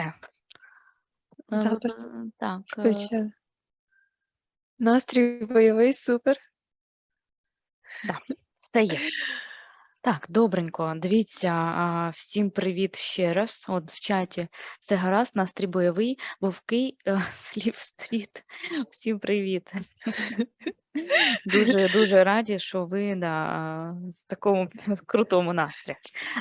Все. Запис Е, Так, е. Настрій бойовий, супер. Це є. Так, добренько. Дивіться, всім привіт ще раз. От в чаті все гаразд, настрій бойовий, вовки, е, слів стріт. Всім привіт. Дуже дуже раді, що ви на такому крутому настрої.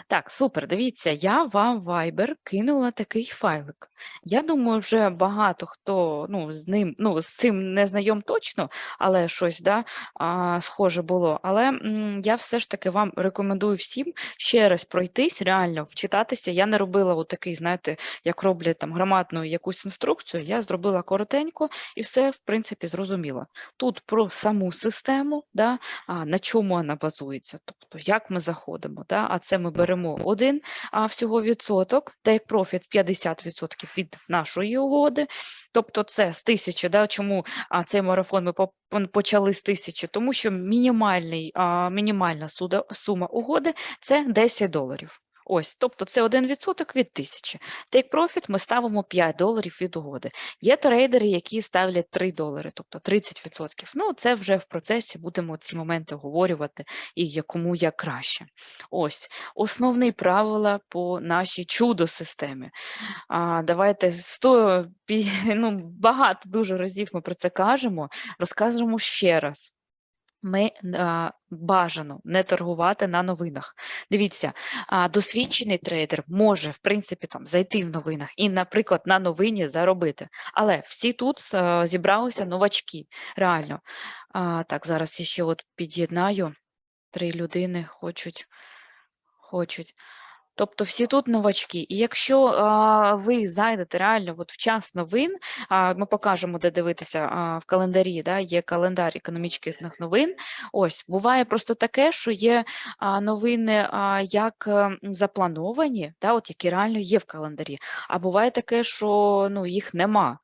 Так, супер. Дивіться, я вам в Viber кинула такий файлик. Я думаю, вже багато хто ну, з ним, ну, з цим не знайом точно, але щось да, а, схоже було. Але м, я все ж таки вам рекомендую всім ще раз пройтись, реально вчитатися. Я не робила отакий, знаєте, як роблять там громадну якусь інструкцію. Я зробила коротенько і все, в принципі, зрозуміло. Тут про саму систему, да, а, на чому вона базується, тобто як ми заходимо. Да, а це ми беремо один а, всього відсоток, як профіт 50% від нашої угоди. Тобто це з тисячі, да, чому а, цей марафон ми почали з тисячі, тому що мінімальний, а, мінімальна суда, сума угоди це 10 доларів. Ось, тобто це 1% від тисячі. Take Profit ми ставимо 5 доларів від угоди. Є трейдери, які ставлять 3 долари, тобто 30%. Ну, це вже в процесі будемо ці моменти обговорювати і якому як краще. Ось основні правила по нашій чудо-системі. А, давайте 100, пі- ну, багато дуже разів ми про це кажемо. Розкажемо ще раз. Ми а, бажано не торгувати на новинах. Дивіться, а, досвідчений трейдер може, в принципі, там зайти в новинах і, наприклад, на новині заробити. Але всі тут а, зібралися новачки. Реально. А, так, зараз ще от під'єднаю. Три людини хочуть. хочуть. Тобто всі тут новачки. І якщо а, ви зайдете реально от в час новин, а, ми покажемо, де дивитися а, в календарі, да, є календар економічних новин. Ось буває просто таке, що є а, новини а, як ем, заплановані, да, от які реально є в календарі. А буває таке, що ну, їх нема.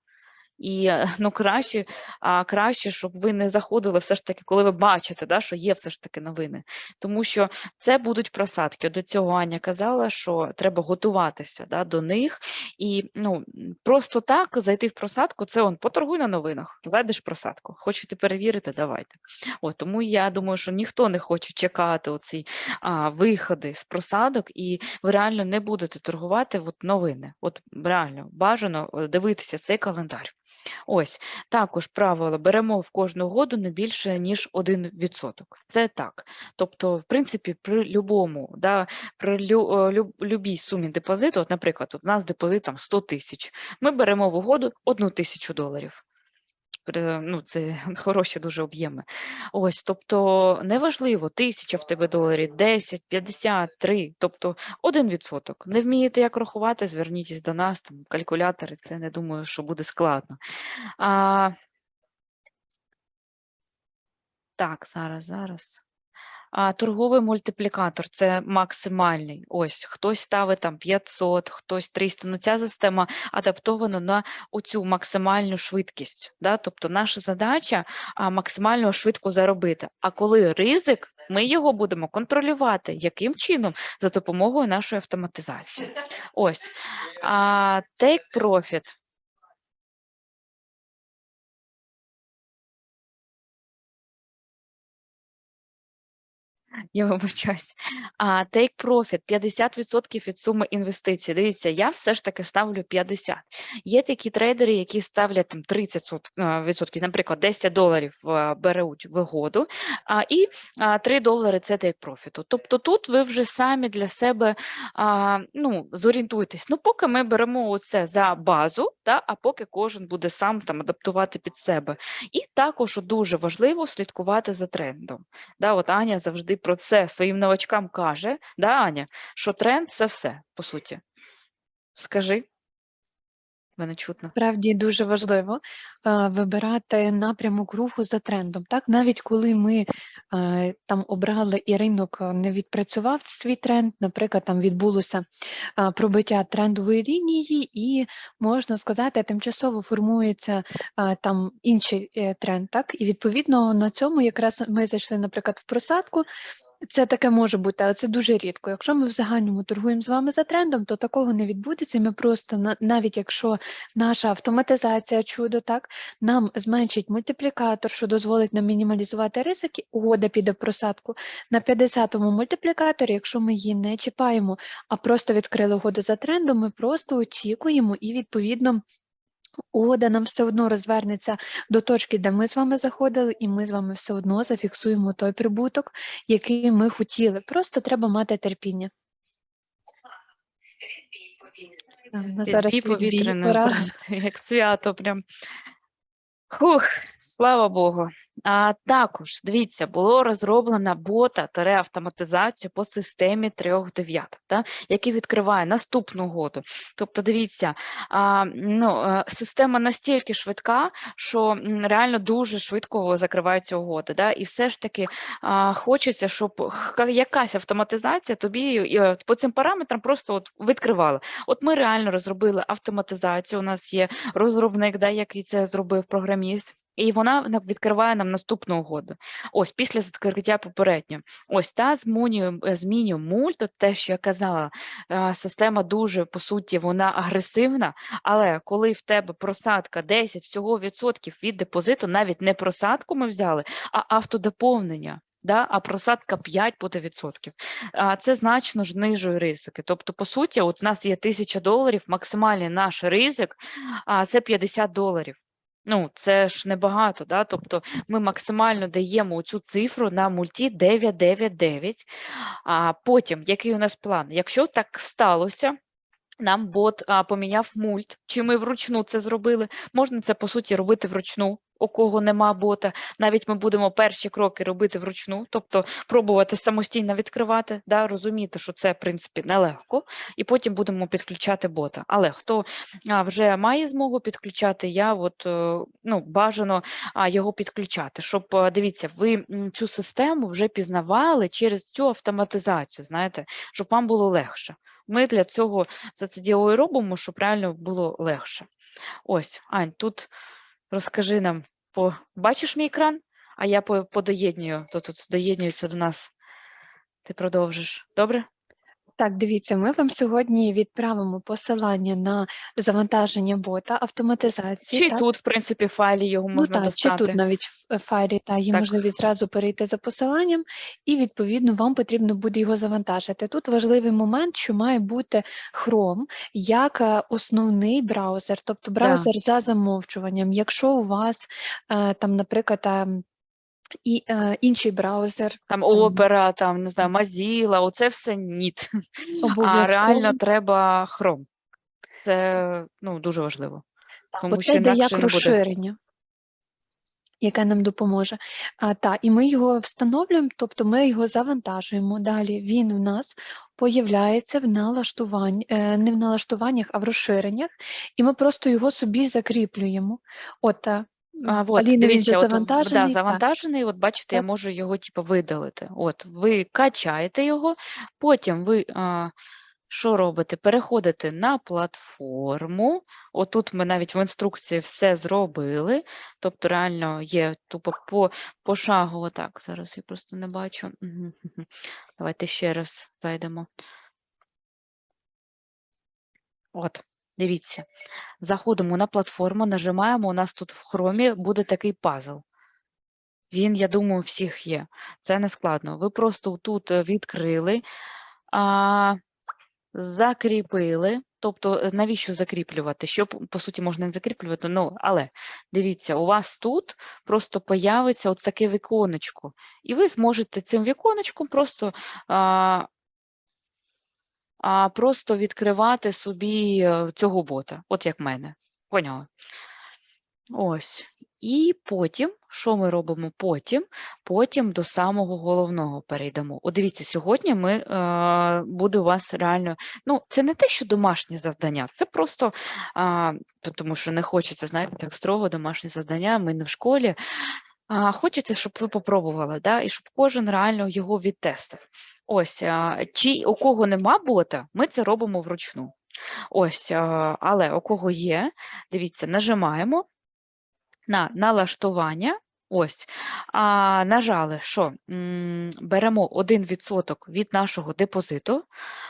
І е, ну краще, а, краще, щоб ви не заходили все ж таки, коли ви бачите, да, що є все ж таки новини. Тому що це будуть просадки. До цього Аня казала, що треба готуватися да, до них. І ну, просто так зайти в просадку, це он поторгуй на новинах, ведеш просадку. Хочете перевірити, давайте. От, тому я думаю, що ніхто не хоче чекати оці а, виходи з просадок, і ви реально не будете торгувати от, новини. От реально бажано е, дивитися цей календар. Ось також правило беремо в кожну году не більше ніж 1%. Це так. Тобто, в принципі, при любому, да, при лю, лю, любій сумі депозиту, от, наприклад, у нас депозит там 100 тисяч, ми беремо в угоду 1 тисячу доларів. Ну, це хороші дуже об'єми. Ось, тобто, неважливо, тисяча в тебе доларів, 10, 50, 3, тобто 1%. Не вмієте як рахувати, зверніться до нас, там, калькулятори, це не думаю, що буде складно. А, так, зараз, зараз. А, торговий мультиплікатор це максимальний. Ось хтось ставить там 500, хтось 300. Ну ця система адаптована на оцю максимальну швидкість. Да? Тобто наша задача максимально швидко заробити. А коли ризик, ми його будемо контролювати. Яким чином? За допомогою нашої автоматизації. Ось. А, take profit. Я вибачаюсь. А take profit 50% від суми інвестицій. Дивіться, я все ж таки ставлю 50. Є такі трейдери, які ставлять там 30 сот- а, відсотків, наприклад, 10 доларів беруть вигоду, а, і 3 долари це take profit. Тобто тут ви вже самі для себе а, ну, зорієнтуйтесь. Ну, поки ми беремо оце за базу, да, а поки кожен буде сам там адаптувати під себе. І також дуже важливо слідкувати за трендом. Да, от Аня завжди про це своїм новачкам каже, да, Аня, що тренд це все, по суті. Скажи, мене чутно. Справді дуже важливо е, вибирати напрямок руху за трендом. Так, навіть коли ми е, там обрали і ринок е, не відпрацював свій тренд, наприклад, там відбулося е, пробиття трендової лінії, і можна сказати, тимчасово формується е, там інший е, тренд. Так, і відповідно на цьому якраз ми зайшли, наприклад, в просадку. Це таке може бути, але це дуже рідко. Якщо ми в загальному торгуємо з вами за трендом, то такого не відбудеться. Ми просто на- навіть якщо наша автоматизація чудо, так нам зменшить мультиплікатор, що дозволить нам мінімалізувати ризики, угода піде в просадку на 50-му мультиплікаторі, якщо ми її не чіпаємо, а просто відкрили угоду за трендом, ми просто очікуємо і відповідно. Угода нам все одно розвернеться до точки, де ми з вами заходили, і ми з вами все одно зафіксуємо той прибуток, який ми хотіли. Просто треба мати терпіння. На зараз прям, як свято прям. Хух, слава Богу. А також, дивіться, було розроблено бота автоматизацію по системі трьох дев'яток, да, який відкриває наступну угоду. Тобто, дивіться, а, ну, е, система настільки швидка, що реально дуже швидко закриваються угоди. Да, і все ж таки а, хочеться, щоб якась автоматизація тобі е, по цим параметрам просто от відкривала. От ми реально розробили автоматизацію. У нас є розробник, да, який це зробив програміст. І вона відкриває нам наступну угоду. Ось після закриття попередньо. Ось та змінює, змінює мульт, те, що я казала, е, система дуже по суті вона агресивна, але коли в тебе просадка 10 всього відсотків від депозиту, навіть не просадку ми взяли, а автодоповнення. Да, а просадка 5 буде відсотків. А це значно знижує ризики. Тобто, по суті, от в нас є 1000 доларів, максимальний наш ризик, а це 50 доларів. Ну, це ж небагато, да? тобто ми максимально даємо цю цифру на мульті 999. А потім, який у нас план? Якщо так сталося, нам бот а, поміняв мульт, чи ми вручну це зробили. Можна це по суті робити вручну, у кого нема бота. Навіть ми будемо перші кроки робити вручну, тобто пробувати самостійно відкривати, да, розуміти, що це в принципі нелегко, і потім будемо підключати бота. Але хто вже має змогу підключати, я от е, ну бажано його підключати, щоб е, дивіться, ви цю систему вже пізнавали через цю автоматизацію, знаєте, щоб вам було легше. Ми для цього за це діло і робимо, щоб реально було легше. Ось, Ань, тут розкажи нам, по... бачиш мій екран? А я по- подоєднюю, то тут доєднюється до нас. Ти продовжиш. Добре? Так, дивіться, ми вам сьогодні відправимо посилання на завантаження бота, автоматизації. Чи так? тут, в принципі, файлі його Ну можна так, чи тут навіть в е, файлі та є Так. можливість зразу перейти за посиланням, і відповідно вам потрібно буде його завантажити. Тут важливий момент, що має бути Chrome як е, основний браузер, тобто браузер за замовчуванням. Якщо у вас е, там, наприклад, ем, і е, інший браузер Там опера, там, не знаю, Mozilla, оце все ніт. А реально треба Chrome. Це ну, дуже важливо. Так, тому бо що це йде як не буде. розширення, яке нам допоможе. А, та, і ми його встановлюємо, тобто ми його завантажуємо. Далі він у нас появляється в налаштуванні, е, не в налаштуваннях, а в розширеннях, і ми просто його собі закріплюємо. От, е, А, от, Аліни він дивіться, вже от, в- завантажений. да, так. от бачите, я можу його типу, видалити. От, ви качаєте його, потім ви а, що робите? Переходите на платформу. Отут ми навіть в інструкції все зробили. Тобто, реально є тупо по, пошагово. Так, зараз я просто не бачу. Давайте ще раз зайдемо. От, дивіться. Заходимо на платформу, нажимаємо. У нас тут в хромі буде такий пазл. Він, я думаю, у всіх є. Це не складно. Ви просто тут е, відкрили, а, закріпили. Тобто, е, навіщо закріплювати? Щоб, по суті, можна не закріплювати, ну, але дивіться, у вас тут просто появиться от таке віконечко. І ви зможете цим віконечком просто, а, а, просто відкривати собі е, цього бота, от як в мене. Поняли? Ось. І потім, що ми робимо потім? Потім до самого головного перейдемо. От дивіться, сьогодні ми, е, буде у вас реально, ну, це не те, що домашнє завдання, це просто, т- тому що не хочеться, знаєте, так строго домашнє завдання, ми не в школі. А, хочеться, щоб ви попробували, да, і щоб кожен реально його відтестив. Ось, чи у кого нема бота, ми це робимо вручну. Ось, але у кого є, дивіться, нажимаємо на налаштування. Ось. А, нажали, що беремо 1% від нашого депозиту,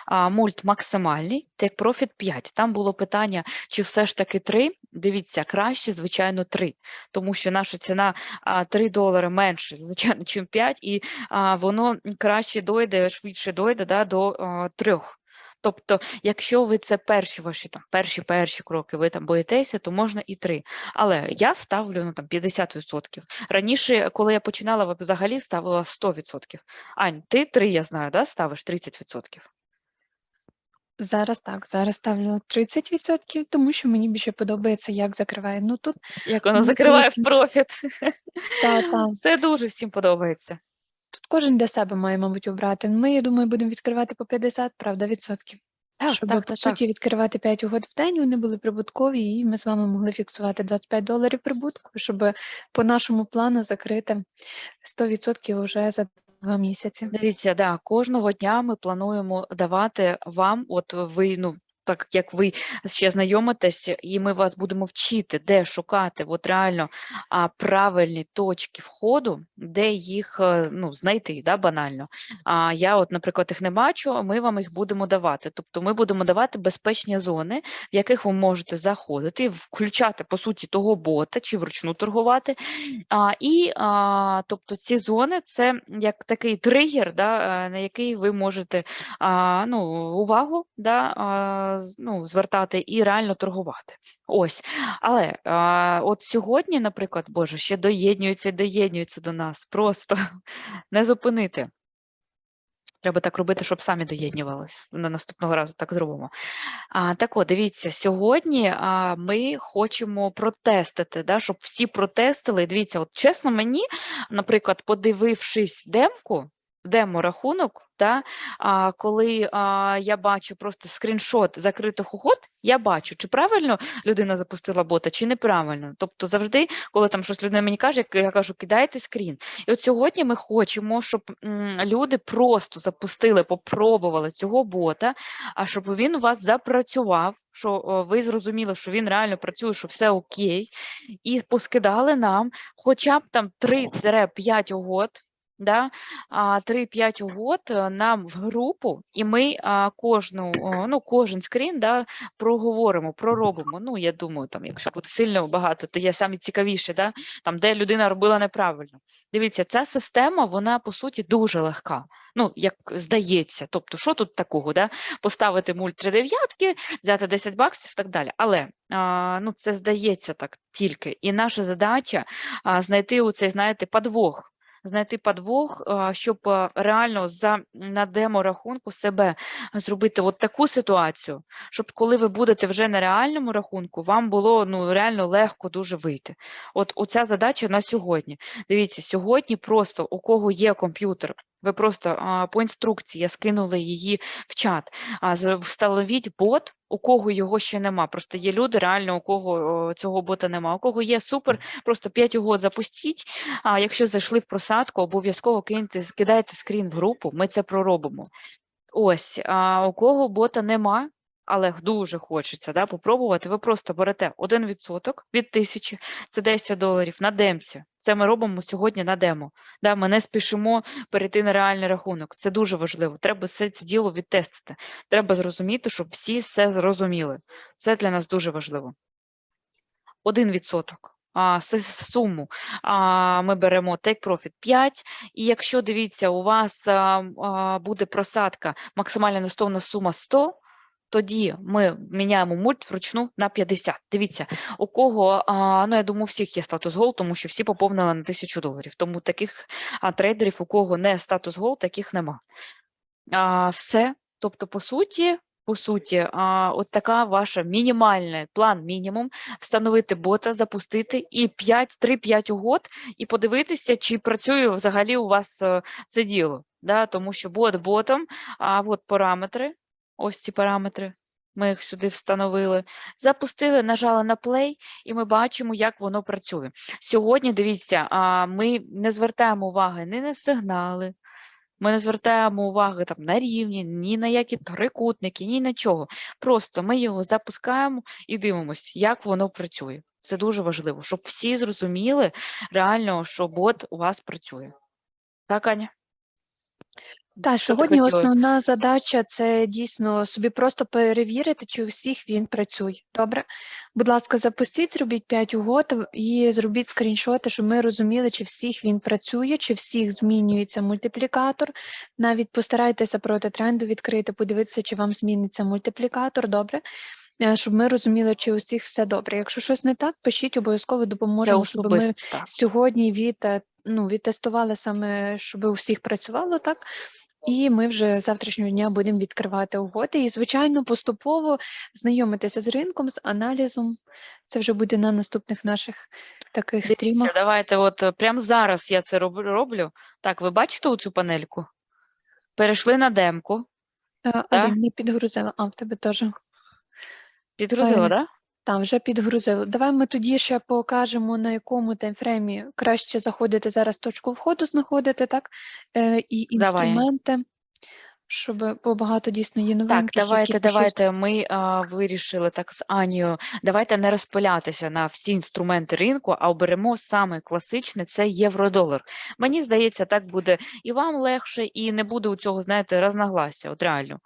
а, мульт максимальний, take profit 5. Там було питання, чи все ж таки 3. Дивіться, краще, звичайно, 3, тому що наша ціна а, 3 долари менше, звичайно, ніж 5, і воно краще дойде, швидше дойде да, до а, 3. Тобто, якщо ви це перші ваші там перші перші кроки, ви там боїтеся, то можна і 3. Але я ставлю ну там 50%. Раніше, коли я починала, взагалі ставила 100%. Ань, ти 3, я знаю, да, ставиш 30%. Зараз так, зараз ставлю 30%, тому що мені більше подобається, як закриває. Ну тут Як воно закриває в профіт. та, та, Це дуже всім подобається. Тут кожен для себе має, мабуть, обрати. Ми, я думаю, будемо відкривати по 50, правда, відсотків. Так, Щоб, так, по так, так. суті, відкривати 5 угод в день, вони були прибуткові, і ми з вами могли фіксувати 25 доларів прибутку, щоб по нашому плану закрити 100% вже за два місяці. Дивіться, да, кожного дня ми плануємо давати вам, от ви, ну, так як ви ще знайомитесь, і ми вас будемо вчити, де шукати от реально правильні точки входу, де їх е, ну, знайти, да, банально. А я, от, наприклад, їх не бачу, ми вам їх будемо давати. Тобто ми будемо давати безпечні зони, в яких ви можете заходити, включати по суті того бота чи вручну торгувати. А, і а, тобто ці зони це як такий тригер, да, е, на який ви можете а, ну, увагу да, ну, звертати і реально торгувати. Ось. Але а, от сьогодні, наприклад, Боже, ще доєднюються і доєднюються до нас. Просто не зупинити. Треба так робити, щоб самі доєднювались. На наступного разу так зробимо. А, так от, дивіться, сьогодні а, ми хочемо протестити, да, щоб всі протестили. Дивіться, от чесно мені, наприклад, подивившись демку, демо-рахунок, да, а, коли а, я бачу просто скріншот закритих угод, я бачу, чи правильно людина запустила бота, чи неправильно. Тобто завжди, коли там щось людина мені каже, я кажу, кидайте скрін. І от сьогодні ми хочемо, щоб м, люди просто запустили, попробували цього бота, а щоб він у вас запрацював, що ви зрозуміли, що він реально працює, що все окей, і поскидали нам хоча б там 3-5 угод. Да, а, 3-5 угод е, нам в групу, і ми кожну, ну, кожен скрін да, проговоримо, проробимо. Ну, я думаю, там, якщо буде сильно багато, то є саме цікавіше, да, там, де людина робила неправильно. Дивіться, ця система, вона по суті дуже легка. Ну, як здається, тобто, що тут такого, да? поставити мульт 3 дев'ятки, взяти 10 баксів і так далі. Але а, ну, це здається так тільки. І наша задача а, знайти у цей, знаєте, подвох. Знайти подвох, щоб реально за на демо-рахунку себе зробити от таку ситуацію, щоб коли ви будете вже на реальному рахунку, вам було ну реально легко дуже вийти. От оця задача на сьогодні. Дивіться, сьогодні просто у кого є комп'ютер, ви просто по інструкції я скинула її в чат. А, встановіть бот, у кого його ще нема. Просто є люди, реально у кого цього бота нема. У кого є супер, просто 5 угод запустіть. А якщо зайшли в просадку, обов'язково киньте, кидайте скрін в групу, ми це проробимо. Ось, а у кого бота нема, але дуже хочеться да, попробувати, ви просто берете 1% від тисячі, це 10 доларів на демці. Це ми робимо сьогодні на демо. Да, ми не спішимо перейти на реальний рахунок. Це дуже важливо. Треба все це діло відтестити. Треба зрозуміти, щоб всі все зрозуміли. Це для нас дуже важливо. 1%. А, с- с- суму а, ми беремо take profit 5, і якщо дивіться, у вас а, а, буде просадка максимальна настовна сума 100, тоді ми міняємо мульт вручну на 50. Дивіться, у кого, а, ну я думаю, у всіх є статус гол, тому що всі поповнили на 1000 доларів. Тому таких а, трейдерів, у кого не статус гол, таких нема. А, все. Тобто, по суті, по суті, а, от така ваша мінімальний план мінімум встановити бота, запустити і 5, 3-5 угод, і подивитися, чи працює взагалі у вас е, це діло. Да? Тому що бот ботом, а от параметри, ось ці параметри. Ми їх сюди встановили, запустили, нажали на play, і ми бачимо, як воно працює. Сьогодні, дивіться, ми не звертаємо уваги ні на сигнали, ми не звертаємо уваги там на рівні, ні на які трикутники, ні на чого. Просто ми його запускаємо і дивимося, як воно працює. Це дуже важливо, щоб всі зрозуміли реально, що бот у вас працює. Так, Аня? Так, Що ти сьогодні хотіла? основна задача це дійсно собі просто перевірити, чи у всіх він працює. Добре? Будь ласка, запустіть, зробіть 5 угод і зробіть скріншоти, щоб ми розуміли, чи всіх він працює, чи всіх змінюється мультиплікатор. Навіть постарайтеся проти тренду відкрити, подивитися, чи вам зміниться мультиплікатор. Добре? Е, Щоб ми розуміли, чи у всіх все добре. Якщо щось не так, пишіть обов'язково допоможемо, щоб ми так. сьогодні від, е, ну, відтестували саме, щоб у всіх працювало так. І ми вже з завтрашнього дня будемо відкривати угоди. І, звичайно, поступово знайомитися з ринком, з аналізом. Це вже буде на наступних наших таких Дивіться, стрімах. давайте, от е, прямо зараз я це роблю. Так, ви бачите оцю панельку? Перейшли на демку. Е, Алін, не підгрузила. А, в тебе теж. Підгрузила, так? Да? Там вже підгрузили. Давай ми тоді ще покажемо, на якому таймфреймі краще заходити зараз точку входу, знаходити, так? Е, і Давай. інструменти, щоб бо багато дійсно є Так, які давайте, пишуть. давайте. Ми а, вирішили так з Анією. Давайте не розпилятися на всі інструменти ринку, а оберемо саме класичне це євро-долар. Мені здається, так буде і вам легше, і не буде у цього, знаєте, розногласся. От реально.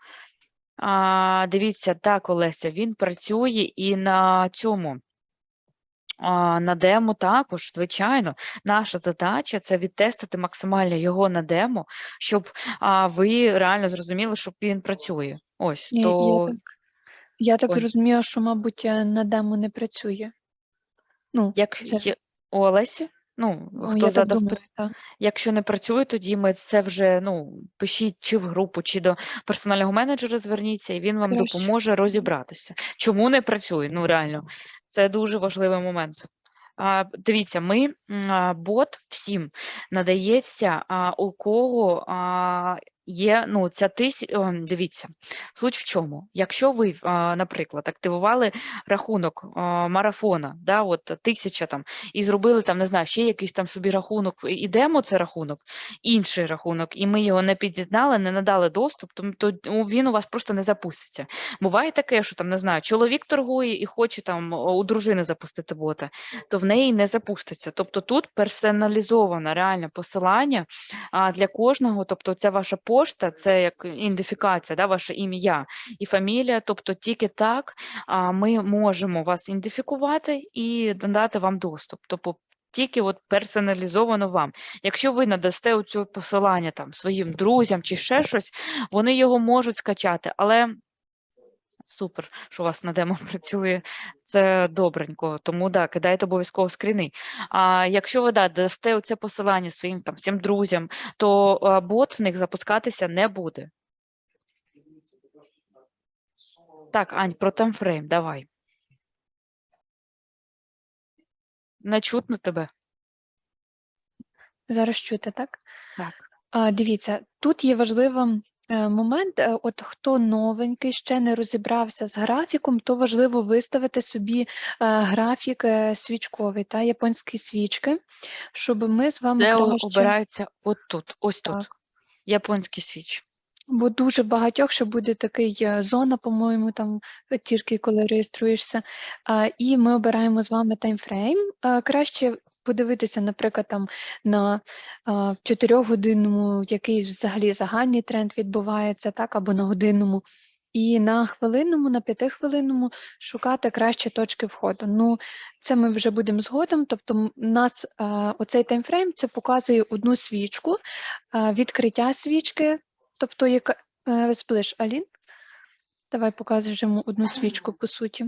А, дивіться, так, Олеся, він працює і на цьому. На демо також, звичайно. Наша задача це відтестити максимально його на демо, щоб а, ви реально зрозуміли, що він працює. Ось Ні, то я так, я так зрозуміла, що, мабуть, е, на демо не працює. Ну, як це- є у Олесі, ну ну, хто задав думаю, так. Якщо не працює, тоді ми це вже ну пишіть чи в групу, чи до персонального менеджера зверніться, і він вам Краще. допоможе розібратися. Чому не працює? Ну реально, це дуже важливий момент. А, дивіться, ми а, бот всім надається, а, у кого а, є ну ця тисяч. Дивіться, суть в чому? Якщо ви, наприклад, активували рахунок марафона, да, от тисяча там, і зробили там, не знаю, ще якийсь там собі рахунок, і демо це рахунок, інший рахунок, і ми його не під'єднали, не надали доступ, то, він у вас просто не запуститься. Буває таке, що там не знаю, чоловік торгує і хоче там у дружини запустити бота, то в неї не запуститься. Тобто тут персоналізоване реальне посилання а, для кожного. Тобто, ця ваша пошта, це як ідентифікація, да, ваше ім'я і фамілія. Тобто, тільки так ми можемо вас ідентифікувати і надати вам доступ. Тобто, тільки от персоналізовано вам. Якщо ви надасте оцю посилання там своїм друзям чи ще щось, вони його можуть скачати, але супер, що у вас на демо працює, це добренько. Тому да, кидайте обов'язково скріни. А якщо ви да, дасте оце посилання своїм там всім друзям, то а, бот в них запускатися не буде. Так, Ань, про таймфрейм, давай. Не чутно тебе? Зараз чути, так? Так. А, дивіться, тут є важливий е, момент. е, От хто новенький, ще не розібрався з графіком, то важливо виставити собі е, графік е, свічковий та японські свічки, щоб ми з вами краще. обирається от тут, ось тут. Так. Японський свіч. Бо дуже багатьох ще буде такий е, зона, по-моєму, там е, тільки коли реєструєшся. І ми обираємо з вами таймфрейм. Краще подивитися, наприклад, там на чотирьохгодинному якийсь взагалі загальний тренд відбувається, так, або на годинному. І на хвилинному, на п'ятихвилинному шукати краще точки входу. Ну, це ми вже будемо згодом. Тобто, м- нас а, оцей таймфрейм це показує одну свічку, а, відкриття свічки, тобто яка е, сплиш, Алін? Давай покажемо одну свічку по суті.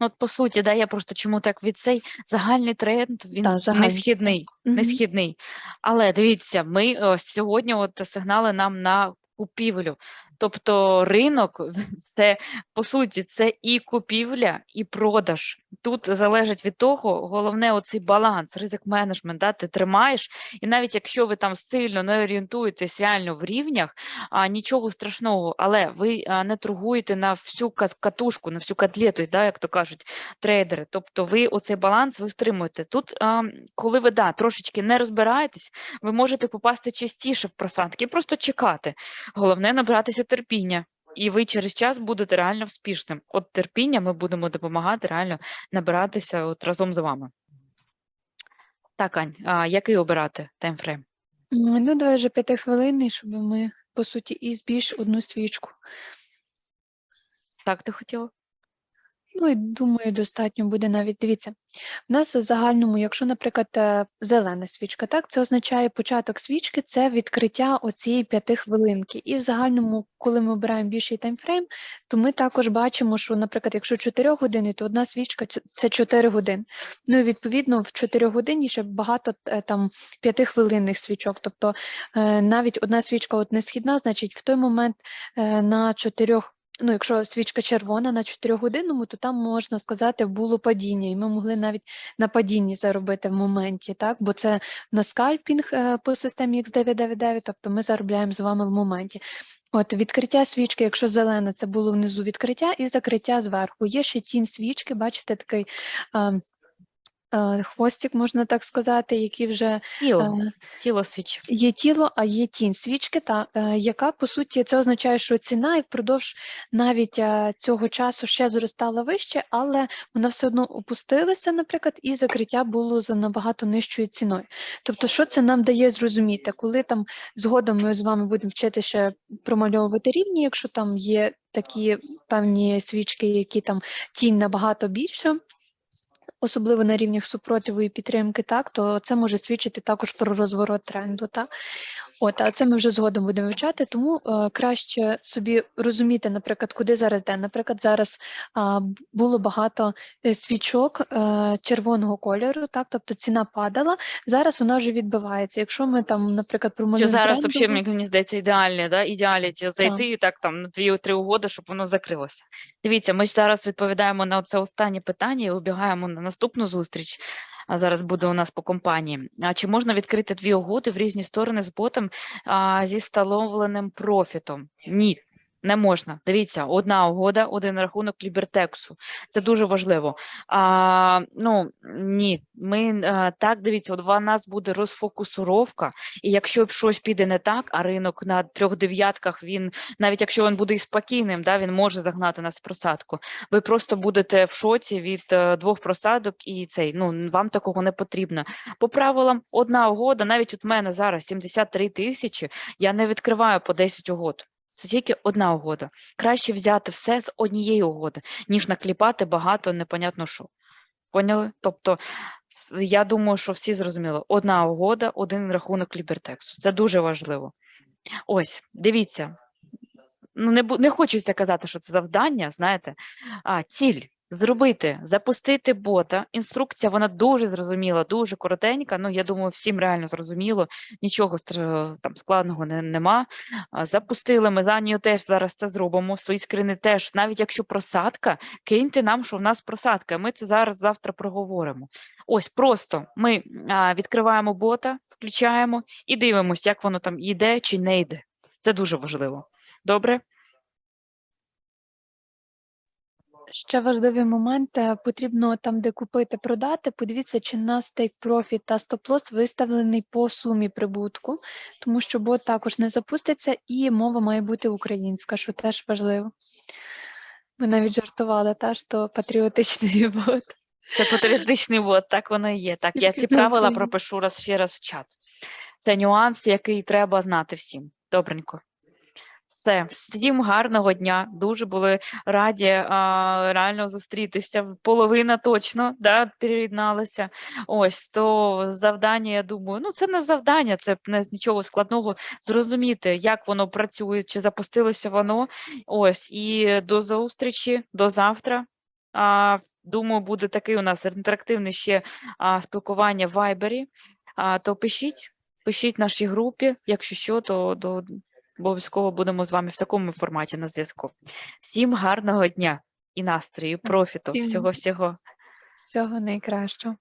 Ну, от по суті, да, я просто чому так від цей загальний тренд, він Та, не східний, східний, Мгм. не східний. Але дивіться, ми ось сьогодні от сигнали нам на купівлю. Тобто ринок це по суті це і купівля, і продаж. Тут залежить від того, головне оцей баланс, ризик менеджмент, да, ти тримаєш. І навіть якщо ви там сильно не орієнтуєтесь реально в рівнях, а, нічого страшного, але ви не торгуєте на всю катушку, на всю котлету, да, як то кажуть трейдери. Тобто ви оцей баланс ви втримуєте. Тут, коли ви да, трошечки не розбираєтесь, ви можете попасти частіше в просадки просто чекати. Головне набратися терпіння. і ви через час будете реально успішним. От терпіння ми будемо допомагати реально набиратися от разом з вами. Так, Ань, а який обирати таймфрейм? Ну, давай вже п'ятихвилинний, щоб ми, по суті, і збільш одну свічку. Так, ти хотіла? Ну і думаю, достатньо буде навіть. Дивіться, в нас в загальному, якщо, наприклад, е, зелена свічка, так, це означає початок свічки, це відкриття оцієї п'ятихвилинки. І в загальному, коли ми обираємо більший таймфрейм, то ми також бачимо, що, наприклад, якщо 4 години, то одна свічка це- це 4 години. Ну і відповідно в 4 годині ще багато е, там п'ятихвилинних свічок. Тобто е, навіть одна свічка от не східна, значить в той момент на 4 Ну, якщо свічка червона на 4-годинному, то там можна сказати було падіння, і ми могли навіть на падінні заробити в моменті, так? Бо це на скальпінг е, по системі X999, тобто ми заробляємо з вами в моменті. От відкриття свічки, якщо зелена, це було внизу відкриття і закриття зверху. Є ще тінь свічки, бачите, такий е, хвостик, можна так сказати, який вже Тіло, е, тіло свіч. Є тіло, а є тінь свічки, та е, яка по суті це означає, що ціна і впродовж навіть е, цього часу ще зростала вище, але вона все одно опустилася, наприклад, і закриття було за набагато нижчою ціною. Тобто, що це нам дає зрозуміти, коли там згодом ми з вами будемо вчити ще промальовувати рівні, якщо там є такі певні свічки, які там тінь набагато більша. Особливо на рівнях супротиву і підтримки, так, то це може свідчити також про розворот тренду. Так? От, а це ми вже згодом будемо вивчати, тому е, краще собі розуміти, наприклад, куди зараз де. Наприклад, зараз б- було багато е, свічок е, червоного кольору, так, тобто ціна падала. Зараз вона вже відбивається. Якщо ми там, наприклад, Що промалюємо зараз взагалі, мені мені здається, ідеальне, да? ідеаліті зайти і так там на дві-три угоди, щоб воно закрилося. Дивіться, ми ж зараз відповідаємо на це останнє питання і убігаємо на наступну зустріч. Зараз буде у нас по компанії. А чи можна відкрити дві угоди в різні сторони з ботом а, зі встановленим профітом? Ні. Не можна. Дивіться, одна угода, один рахунок лібертексу. Це дуже важливо. А, ну ні, ми а, так дивіться, от у нас буде розфокусировка, і якщо щось піде не так, а ринок на трьох дев'ятках, він навіть якщо він буде і спокійним, да, він може загнати нас в просадку. Ви просто будете в шоці від е, двох просадок, і цей ну вам такого не потрібно. По правилам, одна угода, навіть от мене зараз 73 тисячі, я не відкриваю по 10 угод. Це тільки одна угода. Краще взяти все з однієї угоди, ніж накліпати багато непонятно що. Поняли? Тобто, я думаю, що всі зрозуміли. Одна угода, один рахунок лібертексу. Це дуже важливо. Ось, дивіться. Ну, не, не хочеться казати, що це завдання, знаєте. А, ціль зробити, запустити бота. Інструкція, вона дуже зрозуміла, дуже коротенька. Ну, я думаю, всім реально зрозуміло, нічого там складного не, нема. Запустили, ми за нею теж зараз це зробимо. Свої скрини теж, навіть якщо просадка, киньте нам, що в нас просадка. Ми це зараз завтра проговоримо. Ось просто ми а, відкриваємо бота, включаємо і дивимося, як воно там йде чи не йде. Це дуже важливо. Добре? Ще важливий момент, потрібно там, де купити, продати, подивіться, чи на стейк профіт та стоп-лосс виставлений по сумі прибутку, тому що бот також не запуститься і мова має бути українська, що теж важливо. Ми навіть жартували, та, що патріотичний бот. Це патріотичний бот, так воно і є. Так, я ці правила пропишу раз ще раз в чат. Це нюанс, який треба знати всім. Добренько. Все, всім гарного дня. Дуже були раді а, реально зустрітися. Половина точно да, приєдналася. Ось то завдання, я думаю, ну це не завдання, це не нічого складного. Зрозуміти, як воно працює, чи запустилося воно. Ось і до зустрічі, до завтра. А, думаю, буде такий у нас інтерактивний ще а, спілкування в Вайбері. А, то пишіть, пишіть нашій групі. Якщо що, то до обов'язково будемо з вами в такому форматі на зв'язку. Всім гарного дня і настрою, профіту, всього всього. Всього найкращого.